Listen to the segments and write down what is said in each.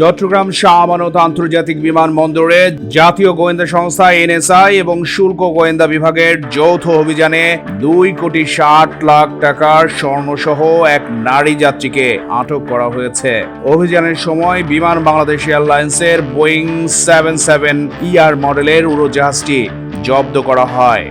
চট্টগ্রাম শাহ আমানত আন্তর্জাতিক বিমানবন্দরে জাতীয় গোয়েন্দা সংস্থা এনএসআই এবং শুল্ক গোয়েন্দা বিভাগের যৌথ অভিযানে দুই কোটি ষাট লাখ টাকার স্বর্ণসহ এক নারী যাত্রীকে আটক করা হয়েছে। অভিযানের সময় বিমান বাংলাদেশ এয়ারলাইন্সের বোয়িং সেভেন সেভেন ইআর মডেলের উড়োজাহাজটি জব্দ করা হয়।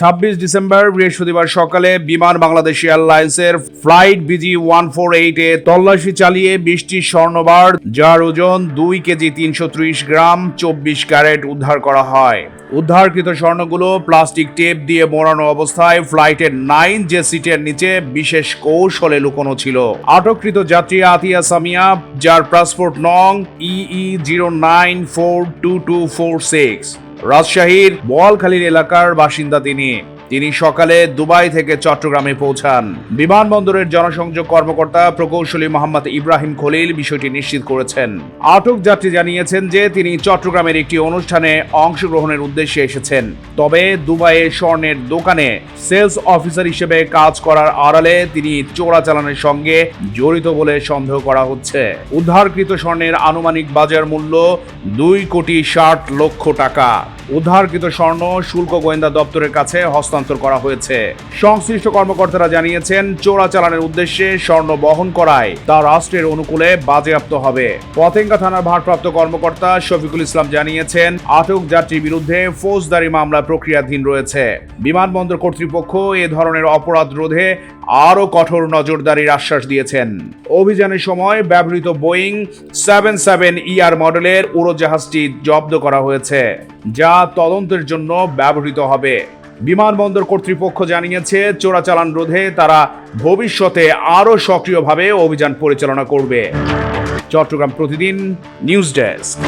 ছাব্বিশ ডিসেম্বর বৃহস্পতিবার সকালে বিমান বাংলাদেশ এয়ারলাইন্সের ফ্লাইট বিজি ওয়ান ফোর এইটে তল্লাশি চালিয়ে বিশটি স্বর্ণবার যার ওজন দুই কেজি তিনশো ত্রিশ গ্রাম, চব্বিশ ক্যারেট উদ্ধার করা হয়। উদ্ধারকৃত স্বর্ণগুলো প্লাস্টিক টেপ দিয়ে মোড়ানো অবস্থায় ফ্লাইটের নাইন যে সিটের নিচে বিশেষ কৌশলে লুকোনো ছিল। আটককৃত যাত্রী আতিয়া সামিয়া, যার পাসপোর্ট নং EE zero nine four two two four six রাজশাহীর বোয়ালখালীর এলাকার বাসিন্দা তিনি। তিনি সকালে দুবাই থেকে চট্টগ্রামে পৌঁছান। বিমানবন্দরের জনসংযোগ কর্মকর্তা প্রকৌশলী মোহাম্মদ ইব্রাহিম খলিল বিষয়টি নিশ্চিত করেছেন। আটক যাত্রী জানিয়েছেন যে তিনি চট্টগ্রামের একটি অনুষ্ঠানে অংশগ্রহণের উদ্দেশ্যে এসেছেন। তবে দুবাইয়ে স্বর্ণের দোকানে সেলস অফিসার হিসেবে কাজ করার আড়ালে তিনি চোরাচালানের সঙ্গে জড়িত বলে সন্দেহ করা হচ্ছে। উদ্ধারকৃত স্বর্ণের আনুমানিক বাজার মূল্য দুই কোটি ষাট লক্ষ টাকা। উদ্ধারকৃত স্বর্ণ শুল্ক গোয়েন্দা দপ্তরের কাছে হস্তান্তর করা হয়েছে। সংশ্লিষ্ট কর্মকর্তারা জানিয়েছেন চোরাচালানের উদ্দেশ্যে স্বর্ণ বহন করায়। তা রাষ্ট্রের অনুকূলে বাজেয়াপ্ত হবে। পতেঙ্গা থানার ভারপ্রাপ্ত কর্মকর্তা শফিকুল ইসলাম জানিয়েছেন, আটক যাত্রীর বিরুদ্ধে ফৌজদারি মামলা প্রক্রিয়াধীন রয়েছে। বিমানবন্দর কর্তৃপক্ষ এ ধরনের অপরাধ রোধে আরও কঠোর নজরদারির আশ্বাস দিয়েছেন। অভিযানের সময় ব্যবহৃত বোয়িং সেভেন সেভেন ইআর মডেলের উড়োজাহাজটি জব্দ করা হয়েছে। যা তদন্তের জন্য ব্যবহৃত হবে। বিমানবন্দর কর্তৃপক্ষ জানিয়েছে, চোরাচালান রোধে তারা ভবিষ্যতে আরও সক্রিয়ভাবে অভিযান পরিচালনা করবে। চট্টগ্রাম প্রতিদিন নিউজ ডেস্ক।